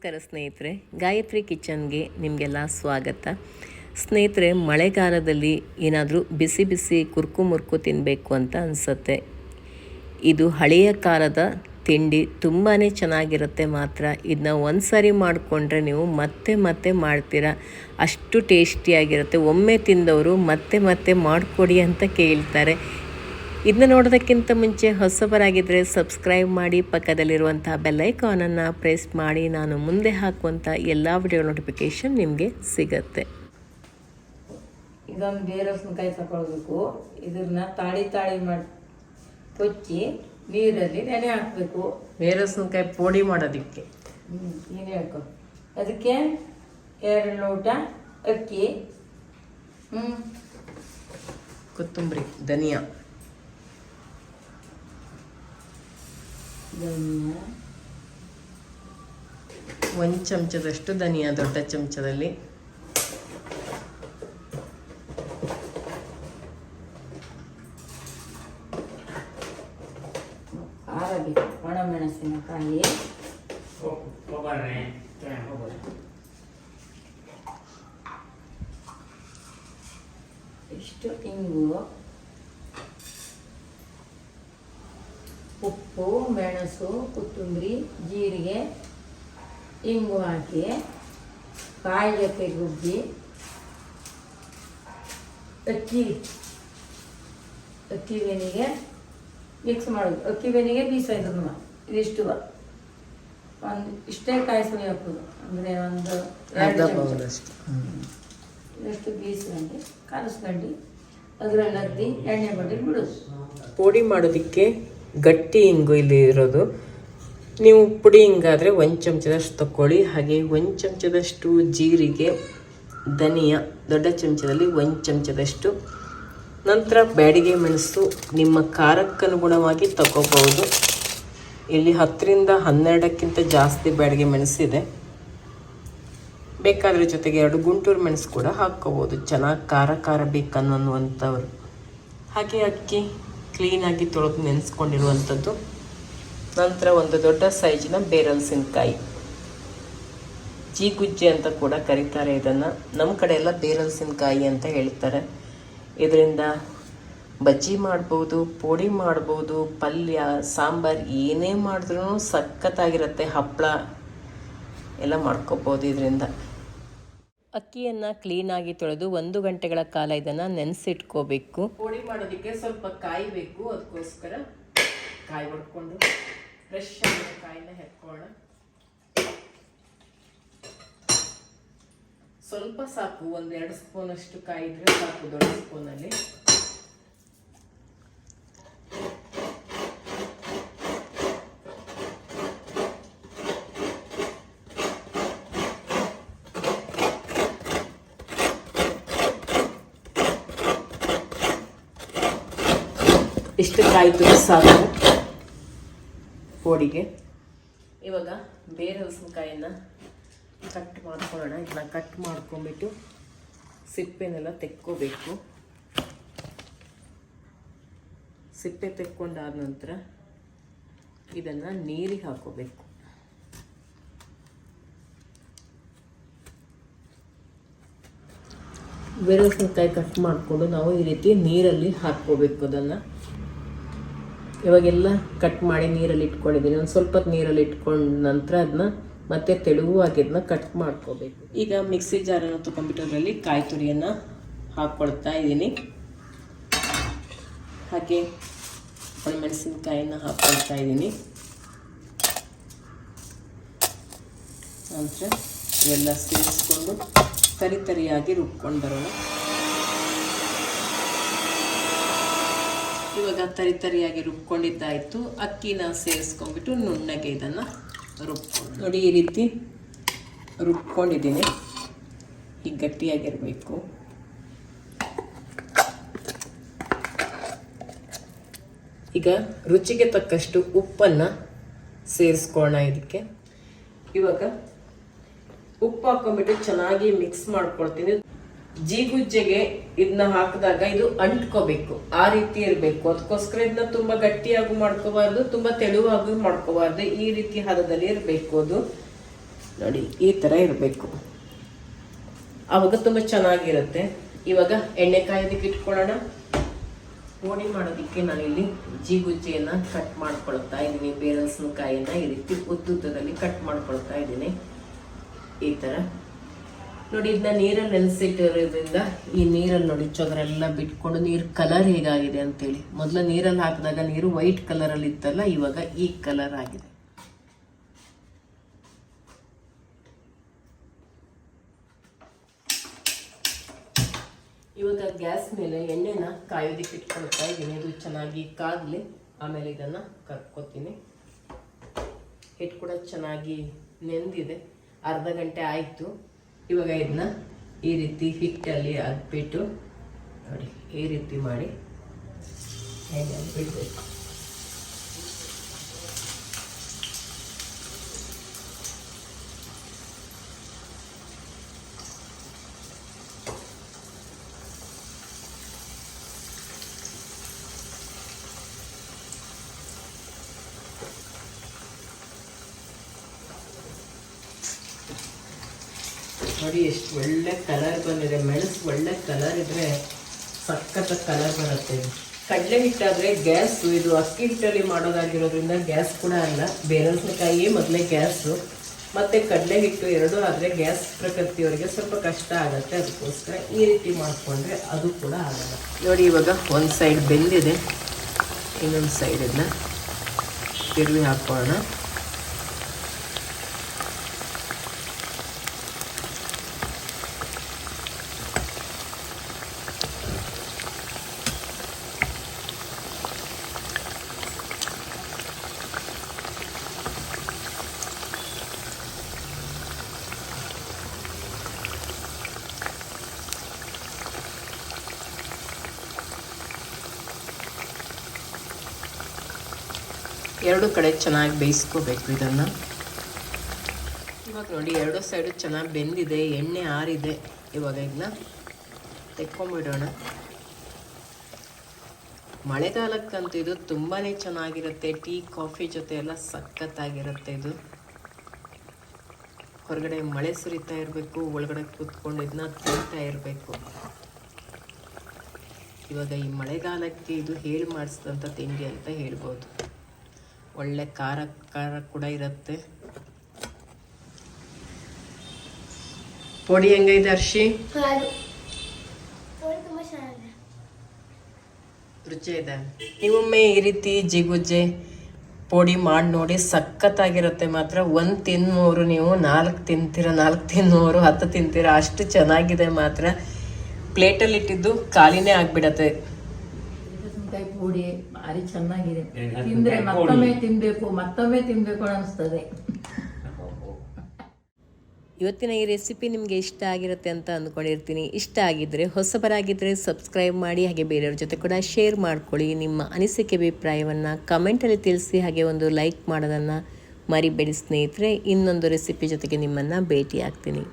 ನಮಸ್ಕಾರ ಸ್ನೇಹಿತರೆ, ಗಾಯತ್ರಿ ಕಿಚನ್ಗೆ ನಿಮಗೆಲ್ಲ ಸ್ವಾಗತ. ಸ್ನೇಹಿತರೆ, ಮಳೆಗಾಲದಲ್ಲಿ ಏನಾದರೂ ಬಿಸಿ ಬಿಸಿ ಕುರ್ಕು ಮುರ್ಕು ತಿನ್ನಬೇಕು ಅಂತ ಅನಿಸುತ್ತೆ. ಇದು ಹಳೆಯ ಕಾಲದ ತಿಂಡಿ ತುಂಬಾ ಚೆನ್ನಾಗಿರುತ್ತೆ ಮಾತ್ರ. ಇದನ್ನ ಒಂದು ಸಾರಿ ಮಾಡಿಕೊಂಡ್ರೆ ನೀವು ಮತ್ತೆ ಮತ್ತೆ ಮಾಡ್ತೀರಾ? ಅಷ್ಟು ಟೇಸ್ಟಿಯಾಗಿರುತ್ತೆ. ಒಮ್ಮೆ ತಿಂದವರು ಮತ್ತೆ ಮತ್ತೆ ಮಾಡಿಕೊಡಿ ಅಂತ ಕೇಳ್ತಾರೆ. ಇದನ್ನ ನೋಡೋದಕ್ಕಿಂತ ಮುಂಚೆ ಹೊಸಬರಾಗಿದ್ದರೆ ಸಬ್ಸ್ಕ್ರೈಬ್ ಮಾಡಿ ಪಕ್ಕದಲ್ಲಿರುವಂಥ ಬೆಲ್ಲೈಕಾನನ್ನು ಪ್ರೆಸ್ ಮಾಡಿ ನಾನು ಮುಂದೆ ಹಾಕುವಂಥ ಎಲ್ಲ ವಿಡಿಯೋ ನೋಟಿಫಿಕೇಷನ್ ನಿಮಗೆ ಸಿಗತ್ತೆ. ಇದೊಂದು ಬೇರಸಿನಕಾಯಿ ತಗೊಳ್ಬೇಕು ಇದನ್ನ ತಾಳಿ ತಾಳಿ ಮಾಡಿ ಕೊಚ್ಚಿ ನೀರಲ್ಲಿ ನೆನೆ ಹಾಕಬೇಕು. ಬೇರಸಿನಕಾಯಿ ಪೋಡಿ ಮಾಡೋದಕ್ಕೆ. ಏನು ಹೇಳ್ಕೊ ಅದಕ್ಕೆ ಎರಡು ಲೋಟ ಅಕ್ಕಿ ಹ್ಞೂ ಕೊತ್ತಂಬರಿ ಧನಿಯಾ. ಧನಿಯಾ. ಒಂದು ಚಮಚದಷ್ಟು ಧನಿಯಾ ದೊಡ್ಡ ಚಮಚದಲ್ಲಿ. ಆರಬೇಕು ಒಣಮೆಣಸಿನಕಾಯಿ. ಇಷ್ಟು ಇಂಗು. ಉಪ್ಪು ಮೆಣಸು ಕೊತ್ತಂಬರಿ ಜೀರಿಗೆ ಇಂಗು ಹಾಕಿ ಕಾಯಿ ಜೊತೆ ಗುಬ್ಬಿ ಅಕ್ಕಿ ಅಕ್ಕಿ ಬೆನಿಗೆ ಮಿಕ್ಸ್ ಮಾಡೋದು. ಅಕ್ಕಿ ಬೆನಿಗೆ ಬೀಸೋದನ್ನ ಇದಿಷ್ಟು. ಒಂದು ಇಷ್ಟೇ ಕಾಯಿ ಸುಳಿ ಹಾಕೋದು. ಅಂದರೆ ಒಂದು ಎರಡು ಇಷ್ಟು ಬೀಸ್ಕೊಂಡು ಕಲಸ್ಕೊಂಡು. ಅದರಲ್ಲಿ ಅದ್ದಿ ಎಣ್ಣೆ ಮಾಡಿ ಬಿಡೋದು. ಪುಡಿ ಮಾಡೋದಕ್ಕೆ ಗಟ್ಟಿ ಇಂಗು ಇಲ್ಲಿ ಇರೋದು. ನೀವು ಪುಡಿ ಹಿಂಗಾದರೆ ಒಂದು ಚಮಚದಷ್ಟು ತಕ್ಕೊಳ್ಳಿ. ಹಾಗೆ ಒಂದು ಚಮಚದಷ್ಟು ಜೀರಿಗೆ, ಧನಿಯಾ, ದೊಡ್ಡ ಚಮಚದಲ್ಲಿ ಒಂದು ಚಮಚದಷ್ಟು. ನಂತರ ಬ್ಯಾಡಿಗೆ ಮೆಣಸು ನಿಮ್ಮ ಖಾರಕ್ಕನುಗುಣವಾಗಿ ತಗೋಬಹುದು ಇಲ್ಲಿ ಹತ್ತರಿಂದ ಹನ್ನೆರಡಕ್ಕಿಂತ ಜಾಸ್ತಿ ಬ್ಯಾಡಿಗೆ ಮೆಣಸಿದೆ. ಬೇಕಾದರೆ ಜೊತೆಗೆ ಎರಡು ಗುಂಟೂರು ಮೆಣಸು ಕೂಡ ಹಾಕ್ಕೋಬೋದು ಚೆನ್ನಾಗಿ ಖಾರ ಖಾರ ಬೇಕನ್ನುವಂಥವ್ರು ಹಾಗೆ ಅಕ್ಕಿ ಕ್ಲೀನಾಗಿ ತೊಳೆದು ನೆನೆಸ್ಕೊಂಡಿರುವಂಥದ್ದು. ನಂತರ ಒಂದು ದೊಡ್ಡ ಸೈಜಿನ ಬೇರಲ್ಸಿನಕಾಯಿ. ಜೀಗುಜ್ಜೆ ಅಂತ ಕೂಡ ಕರೀತಾರೆ ಇದನ್ನು. ನಮ್ಮ ಕಡೆ ಎಲ್ಲ ಬೇರಲ್ಸಿನಕಾಯಿ ಅಂತ ಹೇಳ್ತಾರೆ. ಇದರಿಂದ ಬಜ್ಜಿ ಮಾಡ್ಬೋದು, ಪೋಡಿ ಮಾಡ್ಬೋದು, ಪಲ್ಯ, ಸಾಂಬಾರು ಏನೇ ಮಾಡಿದ್ರೂ ಸಖತ್ತಾಗಿರುತ್ತೆ. ಹಪ್ಪಳ ಎಲ್ಲ ಮಾಡ್ಕೋಬೋದು ಇದರಿಂದ. ಅಕ್ಕಿಯನ್ನು ಕ್ಲೀನಾಗಿ ತೊಳೆದು ಒಂದು ಗಂಟೆಗಳ ಕಾಲ ಇದನ್ನು ನೆನೆಸಿಟ್ಕೋಬೇಕು. ಪೋಡಿ ಮಾಡೋದಕ್ಕೆ ಸ್ವಲ್ಪ ಕಾಯಿ ಬೇಕು ಅದಕ್ಕೋಸ್ಕರ ಕಾಯಿ ಹೊಡ್ಕೊಂಡು ಫ್ರೆಶ್ ಆಗಿರೋ ಕಾಯಿನ ಹೆಕ್ಕೋಣ ಸ್ವಲ್ಪ ಸಾಕು, ಒಂದೆರಡು ಸ್ಪೂನ್ ಅಷ್ಟು ಕಾಯಿ ಇದ್ರೆ ಸಾಕು ದೊಡ್ಡ ಸ್ಪೂನಲ್ಲಿ ಇಷ್ಟು ಕಾಯಿ ತುರಿ ಸಾಕು ಕೋಡಿಗೆ ಇವಾಗ ಬೇರೆ ಹಲಸಿನಕಾಯಿನ ಕಟ್ ಮಾಡ್ಕೊಳ್ಳೋಣ. ಇದನ್ನ ಕಟ್ ಮಾಡ್ಕೊಂಬಿಟ್ಟು ಸಿಪ್ಪೆನೆಲ್ಲ ತೆಕ್ಕೋಬೇಕು. ಸಿಪ್ಪೆ ತೆಕ್ಕೊಂಡಾದ ನಂತರ ಇದನ್ನು ನೀರಿಗೆ ಹಾಕೋಬೇಕು. ಬೇರೆ ಹಲಸಿನಕಾಯಿ ಕಟ್ ಮಾಡಿಕೊಂಡು ನಾವು ಈ ರೀತಿ ನೀರಲ್ಲಿ ಹಾಕ್ಕೋಬೇಕು ಅದನ್ನು. ಇವಾಗೆಲ್ಲ ಕಟ್ ಮಾಡಿ ನೀರಲ್ಲಿ ಇಟ್ಕೊಂಡಿದ್ದೀನಿ. ಒಂದು ಸ್ವಲ್ಪ ನೀರಲ್ಲಿ ಇಟ್ಕೊಂಡ ನಂತರ ಅದನ್ನ ಮತ್ತೆ ತೆಳುವಾಗಿ ಅದನ್ನ ಕಟ್ ಮಾಡ್ಕೋಬೇಕು. ಈಗ ಮಿಕ್ಸಿ ಜಾರನ್ನು ತೊಗೊಂಡ್ಬಿಟ್ಟು ಅದರಲ್ಲಿ ಕಾಯಿ ತುರಿಯನ್ನು ಹಾಕ್ಕೊಳ್ತಾ ಇದ್ದೀನಿ. ಹಾಗೆ ಒಣಮೆಣಸಿನ್ಕಾಯಿನ ಹಾಕ್ಕೊಳ್ತಾ ಇದ್ದೀನಿ. ನಂತರ ಇವೆಲ್ಲ ಸೇರಿಸ್ಕೊಂಡು ತರಿ ತರಿಯಾಗಿ ರುಬ್ಕೊಂಡು ಬರೋಣ. ಇವಾಗ ತರಿ ತರಿಯಾಗಿ ರುಬ್ಕೊಂಡಿದ್ದಾಯಿತು. ಅಕ್ಕಿನ ಸೇರಿಸ್ಕೊಂಡ್ಬಿಟ್ಟು ನುಣ್ಣಗೆ ಇದನ್ನು ರುಬ್ಕೊಂಡು ನೋಡಿ ಈ ರೀತಿ ರುಬ್ಕೊಂಡಿದ್ದೀನಿ. ಈಗ ಗಟ್ಟಿಯಾಗಿರಬೇಕು. ಈಗ ರುಚಿಗೆ ತಕ್ಕಷ್ಟು ಉಪ್ಪನ್ನು ಸೇರಿಸ್ಕೊಳ್ಳೋಣ ಇದಕ್ಕೆ. ಇವಾಗ ಉಪ್ಪು ಹಾಕೊಂಡ್ಬಿಟ್ಟು ಚೆನ್ನಾಗಿ ಮಿಕ್ಸ್ ಮಾಡ್ಕೊಳ್ತೀನಿ. ಜೀಗುಜ್ಜೆಗೆ ಇದನ್ನ ಹಾಕಿದಾಗ ಇದು ಅಂಟ್ಕೋಬೇಕು. ಆ ರೀತಿ ಇರಬೇಕು. ಅದಕ್ಕೋಸ್ಕರ ಇದನ್ನ ತುಂಬಾ ಗಟ್ಟಿಯಾಗೂ ಮಾಡ್ಕೋಬಾರ್ದು, ತುಂಬಾ ತೆಳುವಾಗೂ ಮಾಡ್ಕೋಬಾರ್ದು. ಈ ರೀತಿ ಹದದಲ್ಲಿ ಇರಬೇಕು ಅದು. ನೋಡಿ, ಈ ಥರ ಇರಬೇಕು. ಅವಾಗ ತುಂಬ ಚೆನ್ನಾಗಿರುತ್ತೆ. ಇವಾಗ ಎಣ್ಣೆ ಕಾಯೋದಕ್ಕೆ ಇಟ್ಕೊಳ್ಳೋಣ. ಪೋಡಿ ಮಾಡೋದಕ್ಕೆ ನಾನಿಲ್ಲಿ ಜೀಗುಜ್ಜೆಯನ್ನು ಕಟ್ ಮಾಡ್ಕೊಳ್ತಾ ಇದ್ದೀನಿ. ಬೇರಲ್ಸಿನಕಾಯಿಯನ್ನು ಈ ರೀತಿ ಉದ್ದುದ್ದದಲ್ಲಿ ಕಟ್ ಮಾಡ್ಕೊಳ್ತಾ ಇದ್ದೀನಿ. ಈ ಥರ ನೋಡಿ ಇದನ್ನ ನೀರಲ್ಲಿ ನೆನೆಸಿಟ್ಟಿರೋದ್ರಿಂದ ಈ ನೀರಲ್ಲಿ ನೋಡಿ ಚೊಗರೆಲ್ಲ ಬಿಟ್ಕೊಂಡು ನೀರು ಕಲರ್ ಹೇಗಾಗಿದೆ ಅಂತೇಳಿ. ಮೊದಲು ನೀರಲ್ಲಿ ಹಾಕಿದಾಗ ನೀರು ವೈಟ್ ಕಲರಲ್ಲಿ ಇತ್ತಲ್ಲ, ಇವಾಗ ಈ ಕಲರ್ ಆಗಿದೆ. ಇವಾಗ ಗ್ಯಾಸ್ ಮೇಲೆ ಎಣ್ಣೆನ ಕಾಯೋದಕ್ಕೆ ಇಟ್ಕೊಳ್ತಾ ಇದ್ದೀನಿ. ಇದು ಚೆನ್ನಾಗಿ ಕಾದಲಿ, ಆಮೇಲೆ ಇದನ್ನು ಕರ್ಕೋತೀನಿ. ಹಿಟ್ಟು ಕೂಡ ಚೆನ್ನಾಗಿ ನೆಂದಿದೆ. ಅರ್ಧ ಗಂಟೆ ಆಯಿತು. ಇವಾಗ ಇದನ್ನ ಈ ರೀತಿ ಹಿಟ್ಟಲ್ಲಿ ಅದ್ಬಿಟ್ಟು ನೋಡಿ ಈ ರೀತಿ ಮಾಡಿ. ಹೇಗೆ ಬಿಡಬೇಕು. ನೋಡಿ, ಎಷ್ಟು ಒಳ್ಳೆ ಕಲರ್ ಬಂದಿದೆ. ಮೆಣಸು ಒಳ್ಳೆ ಕಲರ್ ಇದ್ರೆ ಸಖತ್ತ ಕಲರ್ ಬರುತ್ತೆ. ಕಡಲೆ ಹಿಟ್ಟಾದ್ರೆ ಗ್ಯಾಸ್, ಇದು ಅಕ್ಕಿ ಹಿಟ್ಟಲ್ಲಿ ಮಾಡೋದಾಗಿರೋದ್ರಿಂದ ಗ್ಯಾಸ್ ಕೂಡ ಅಲ್ಲ. ಬೇರನ್ಸಕಾಯಿ ಮೊದಲೇ ಗ್ಯಾಸು. ಮತ್ತೆ ಕಡಲೆ ಹಿಟ್ಟು ಎರಡೂ ಆದರೆ ಗ್ಯಾಸ್ ಪ್ರಕೃತಿಯವರಿಗೆ ಸ್ವಲ್ಪ ಕಷ್ಟ ಆಗುತ್ತೆ. ಅದಕ್ಕೋಸ್ಕರ ಈ ರೀತಿ ಮಾಡಿಕೊಂಡ್ರೆ ಅದು ಕೂಡ ಆಗಲ್ಲ. ನೋಡಿ, ಇವಾಗ ಒಂದು ಸೈಡ್ ಬೆಂದಿದೆ. ಇನ್ನೊಂದು ಸೈಡನ್ನು ತಿರುವಿ ಹಾಕೋಣ. ಎರಡು ಕಡೆ ಚೆನ್ನಾಗಿ ಬೇಯಿಸ್ಕೋಬೇಕು ಇದನ್ನು. ಇವಾಗ ನೋಡಿ, ಎರಡು ಸೈಡು ಚೆನ್ನಾಗಿ ಬೆಂದಿದೆ, ಎಣ್ಣೆ ಆರಿದೆ. ಇವಾಗ ಇದನ್ನ ತೆಕ್ಕೊಂಬಿಡೋಣ. ಮಳೆಗಾಲಕ್ಕಂತೂ ಇದು ತುಂಬಾ ಚೆನ್ನಾಗಿರುತ್ತೆ. ಟೀ, ಕಾಫಿ ಜೊತೆ ಎಲ್ಲ ಸಖತ್ತಾಗಿರುತ್ತೆ ಇದು. ಹೊರಗಡೆ ಮಳೆ ಸುರಿತಾ ಇರಬೇಕು, ಒಳಗಡೆ ಕೂತ್ಕೊಂಡು ಇದನ್ನ ತಿಂತಾ ಇರಬೇಕು. ಇವಾಗ ಈ ಮಳೆಗಾಲಕ್ಕೆ ಇದು ಹೇಳಿ ಮಾಡಿಸಿದಂಥ ತಿಂಡಿ ಅಂತ ಹೇಳ್ಬೋದು. ಒಳ್ಳೆ ಖಾರ ಖಾರ ಕೂಡ ಇರುತ್ತೆ. ಪೊಡಿ ಹೆಂಗೈತೆ ಅರ್ಶಿ ರುಚಿ ಇದೆ. ನೀವೊಮ್ಮೆ ಈ ರೀತಿ ಜಿಗುಜ್ಜೆ ಪೊಡಿ ಮಾಡಿ ನೋಡಿ ಸಖತ್ತಾಗಿರುತ್ತೆ ಮಾತ್ರ. ಒಂದು ತಿನ್ನೋರು ನೀವು ನಾಲ್ಕು ತಿಂತೀರ ನಾಲ್ಕು ತಿನ್ನೋರು ಹತ್ತು ತಿಂತೀರ ಅಷ್ಟು ಚೆನ್ನಾಗಿದೆ ಮಾತ್ರ. ಪ್ಲೇಟಲ್ಲಿ ಇಟ್ಟಿದ್ದು ಖಾಲಿನೇ ಆಗಿಬಿಡತ್ತೆ. ಪುಡಿ ಭಾರಿ ಚೆನ್ನಾಗಿದೆ. ತಿಂದ್ರೆ ಮತ್ತೊಮ್ಮೆ ತಿನ್ಬೇಕು ಮತ್ತೊಮ್ಮೆ ತಿನ್ಬೇಕು ಅನಿಸ್ತದೆ. ಇವತ್ತಿನ ಈ ರೆಸಿಪಿ ನಿಮಗೆ ಇಷ್ಟ ಆಗಿರುತ್ತೆ ಅಂತ ಅಂದ್ಕೊಂಡಿರ್ತೀನಿ. ಇಷ್ಟ ಆಗಿದ್ದರೆ ಹೊಸಬರಾಗಿದ್ದರೆ ಸಬ್ಸ್ಕ್ರೈಬ್ ಮಾಡಿ ಹಾಗೆ ಬೇರೆಯವ್ರ ಜೊತೆ ಕೂಡ ಶೇರ್ ಮಾಡ್ಕೊಳ್ಳಿ. ನಿಮ್ಮ ಅನಿಸಿಕೆ ಅಭಿಪ್ರಾಯವನ್ನು ಕಮೆಂಟಲ್ಲಿ ತಿಳಿಸಿ ಹಾಗೆ ಒಂದು ಲೈಕ್ ಮಾಡೋದನ್ನು ಮರಿಬೇಡಿ ಸ್ನೇಹಿತರೆ. ಇನ್ನೊಂದು ರೆಸಿಪಿ ಜೊತೆಗೆ ನಿಮ್ಮನ್ನು ಭೇಟಿ ಆಗ್ತೀನಿ